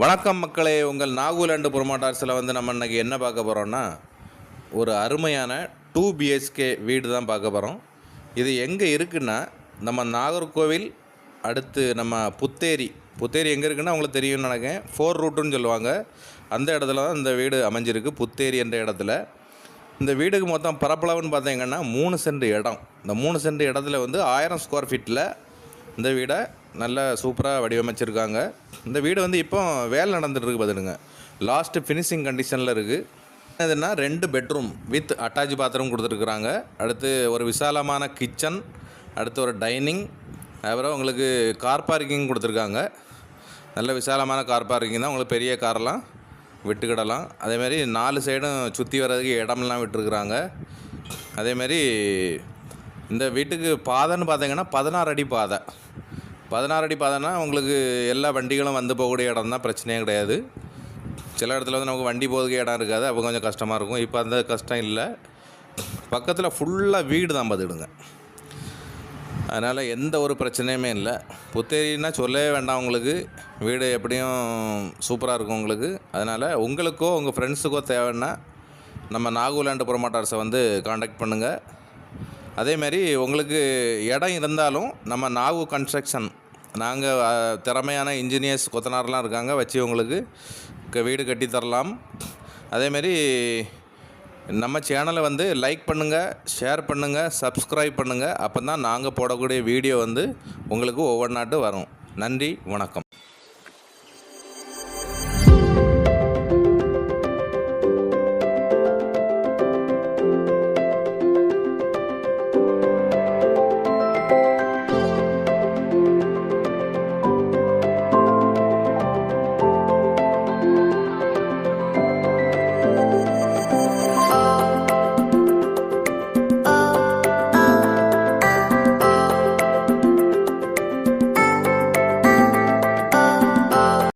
வணக்கம் மக்களே உங்கள் நாகூலாண்டு புறமாட்டார்ஸில் வந்து நம்ம இன்றைக்கி என்ன பார்க்க போகிறோம்னா ஒரு அருமையான டூ பிஹெச்கே வீடு தான் பார்க்க போகிறோம் இது எங்கே இருக்குன்னா நம்ம நாகர்கோவில் அடுத்து நம்ம புத்தேரி. புத்தேரி எங்கே இருக்குன்னா உங்களுக்கு தெரியும்னு நினைக்கிறேன். ஃபோர் ரூட்டுன்னு சொல்லுவாங்க. அந்த இடத்துல தான் இந்த வீடு அமைஞ்சிருக்கு புத்தேரி என்ற இடத்துல. இந்த வீடுக்கு மொத்தம் பரப்பளவுன்னு பார்த்தீங்கன்னா மூணு சென்ட் இடம். இந்த மூணு சென்ட் இடத்துல வந்து ஆயிரம் ஸ்கொயர் ஃபீட்டில் இந்த வீடை நல்ல சூப்பராக வடிவமைச்சிருக்காங்க. இந்த வீடு வந்து இப்போ வேலை நடந்துட்டு இருக்கு பார்த்துடுங்க லாஸ்ட்டு ஃபினிஷிங் கண்டிஷனில் இருக்குது எதுனா ரெண்டு பெட்ரூம் வித் அட்டாச் பாத்ரூம் கொடுத்துருக்குறாங்க. அடுத்து ஒரு விசாலமான கிச்சன் அடுத்து ஒரு டைனிங் அப்புறம் உங்களுக்கு கார் பார்க்கிங் கொடுத்துருக்காங்க. நல்ல விசாலமான கார் பார்க்கிங் தான். உங்களுக்கு பெரிய கார்லாம் விட்டுக்கிடலாம். அதேமாரி நாலு சைடும் சுற்றி வர்றதுக்கு இடம்லாம் விட்டுருக்குறாங்க. அதேமாரி இந்த வீட்டுக்கு பாதைன்னு பார்த்தீங்கன்னா பதினாறு அடி பாதை. பதினாறு அடி பார்த்தோன்னா உங்களுக்கு எல்லா வண்டிகளும் வந்து போகக்கூடிய இடம் தான் பிரச்சனையே கிடையாது. சில இடத்துல வந்து நமக்கு வண்டி போகிறதுக்கு இடம் இருக்காது. அப்போ கொஞ்சம் கஷ்டமாக இருக்கும். இப்போ அந்த கஷ்டம் இல்லை. பக்கத்தில் ஃபுல்லாக வீடு தான் பார்த்துடுங்க அதனால் எந்த ஒரு பிரச்சனையுமே இல்லை. புத்தேரின்னா சொல்லவே வேண்டாம் உங்களுக்கு. வீடு எப்படியும் சூப்பராக இருக்கும் உங்களுக்கு. அதனால் உங்களுக்கோ உங்கள் ஃப்ரெண்ட்ஸுக்கோ தேவைன்னா நம்ம நாகூலாண்டு ப்ரொமோட்டர்ஸை வந்து காண்டாக்ட் பண்ணுங்கள் அதேமாரி உங்களுக்கு இடம் இருந்தாலும் நம்ம நாகு கன்ஸ்ட்ரக்ஷன் நாங்கள் திறமையான இன்ஜினியர்ஸ் கொத்தனார்லாம் இருக்காங்க வச்சு உங்களுக்கு க- வீடு கட்டி தரலாம். அதேமாரி நம்ம சேனலை வந்து லைக் பண்ணுங்கள் ஷேர் பண்ணுங்கள் சப்ஸ்கிரைப் பண்ணுங்கள் அப்போ தான் நாங்கள் போடக்கூடிய வீடியோ வந்து உங்களுக்கு ஒவ்வொரு நாட்டு வரும். நன்றி வணக்கம்.